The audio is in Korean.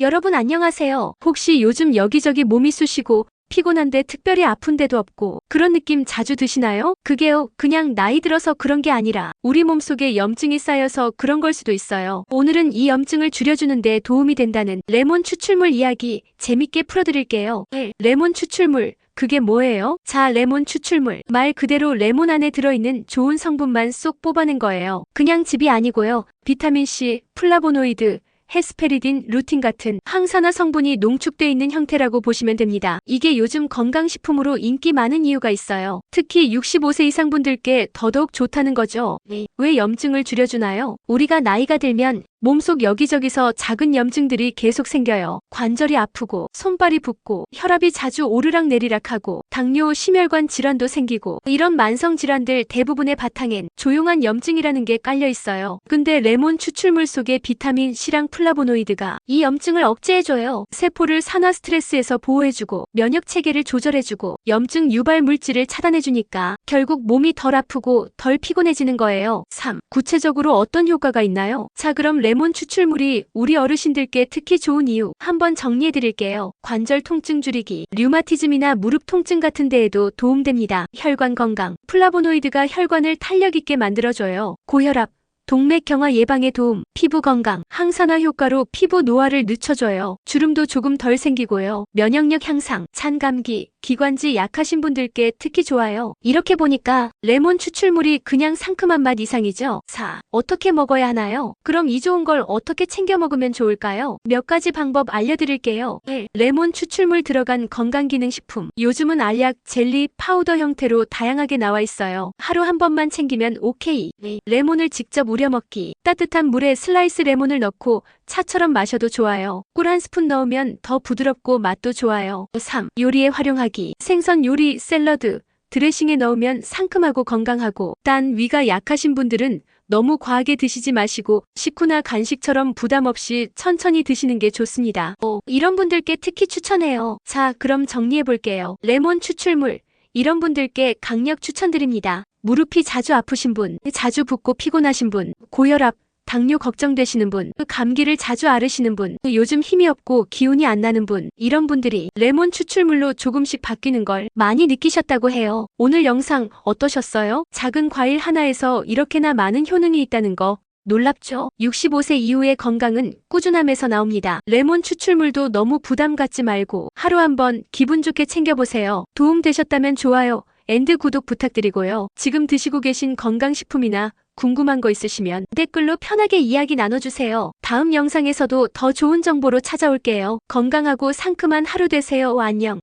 여러분 안녕하세요. 혹시 요즘 여기저기 몸이 쑤시고 피곤한데 특별히 아픈 데도 없고 그런 느낌 자주 드시나요? 그게요, 그냥 나이 들어서 그런 게 아니라 우리 몸속에 염증이 쌓여서 그런 걸 수도 있어요. 오늘은 이 염증을 줄여주는 데 도움이 된다는 레몬 추출물 이야기 재밌게 풀어드릴게요. 네, 레몬 추출물. 그게 뭐예요? 자, 레몬 추출물. 말 그대로 레몬 안에 들어있는 좋은 성분만 쏙 뽑아낸 거예요. 그냥 즙이 아니고요. 비타민C, 플라보노이드, 헤스페리딘, 루틴 같은 항산화 성분이 농축돼 있는 형태라고 보시면 됩니다. 이게 요즘 건강식품으로 인기 많은 이유가 있어요. 특히 65세 이상 분들께 더더욱 좋다는 거죠. 왜 염증을 줄여주나요? 우리가 나이가 들면 몸속 여기저기서 작은 염증들이 계속 생겨요. 관절이 아프고, 손발이 붓고, 혈압이 자주 오르락 내리락 하고, 당뇨, 심혈관 질환도 생기고, 이런 만성 질환들 대부분의 바탕엔 조용한 염증이라는 게 깔려 있어요. 근데 레몬 추출물 속의 비타민 C랑 플라보노이드가 이 염증을 억제해줘요. 세포를 산화 스트레스에서 보호해주고, 면역 체계를 조절해주고, 염증 유발 물질을 차단해주니까 결국 몸이 덜 아프고 덜 피곤해지는 거예요. 3. 구체적으로 어떤 효과가 있나요? 자, 그럼 레몬 추출물이 우리 어르신들께 특히 좋은 이유 한번 정리해 드릴게요. 관절 통증 줄이기, 류마티즘이나 무릎 통증 같은 데에도 도움됩니다. 혈관 건강, 플라보노이드가 혈관을 탄력 있게 만들어줘요. 고혈압, 동맥경화 예방에 도움, 피부 건강, 항산화 효과로 피부 노화를 늦춰줘요. 주름도 조금 덜 생기고요. 면역력 향상, 찬 감기, 기관지 약하신 분들께 특히 좋아요. 이렇게 보니까 레몬 추출물이 그냥 상큼한 맛 이상이죠. 4. 어떻게 먹어야 하나요? 그럼 이 좋은 걸 어떻게 챙겨 먹으면 좋을까요? 몇 가지 방법 알려드릴게요. 1. 레몬 추출물 들어간 건강기능식품. 요즘은 알약, 젤리, 파우더 형태로 다양하게 나와 있어요. 하루 한 번만 챙기면 오케이. 레몬을 직접 우려 먹기. 따뜻한 물에 슬라이스 레몬을 넣고 차처럼 마셔도 좋아요. 꿀 한 스푼 넣으면 더 부드럽고 맛도 좋아요. 3. 요리에 활용하기. 생선 요리, 샐러드, 드레싱에 넣으면 상큼하고 건강하고 단 위가 약하신 분들은 너무 과하게 드시지 마시고 식후나 간식처럼 부담 없이 천천히 드시는 게 좋습니다. 오, 이런 분들께 특히 추천해요. 자, 그럼 정리해 볼게요. 레몬 추출물. 이런 분들께 강력 추천드립니다. 무릎이 자주 아프신 분, 자주 붓고 피곤하신 분, 고혈압, 당뇨 걱정되시는 분, 감기를 자주 앓으시는 분, 요즘 힘이 없고 기운이 안 나는 분, 이런 분들이 레몬 추출물로 조금씩 바뀌는 걸 많이 느끼셨다고 해요. 오늘 영상 어떠셨어요? 작은 과일 하나에서 이렇게나 많은 효능이 있다는 거 놀랍죠? 65세 이후의 건강은 꾸준함에서 나옵니다. 레몬 추출물도 너무 부담 갖지 말고 하루 한번 기분 좋게 챙겨보세요. 도움 되셨다면 좋아요. 앤드 구독 부탁드리고요. 지금 드시고 계신 건강식품이나 궁금한 거 있으시면 댓글로 편하게 이야기 나눠주세요. 다음 영상에서도 더 좋은 정보로 찾아올게요. 건강하고 상큼한 하루 되세요. 안녕.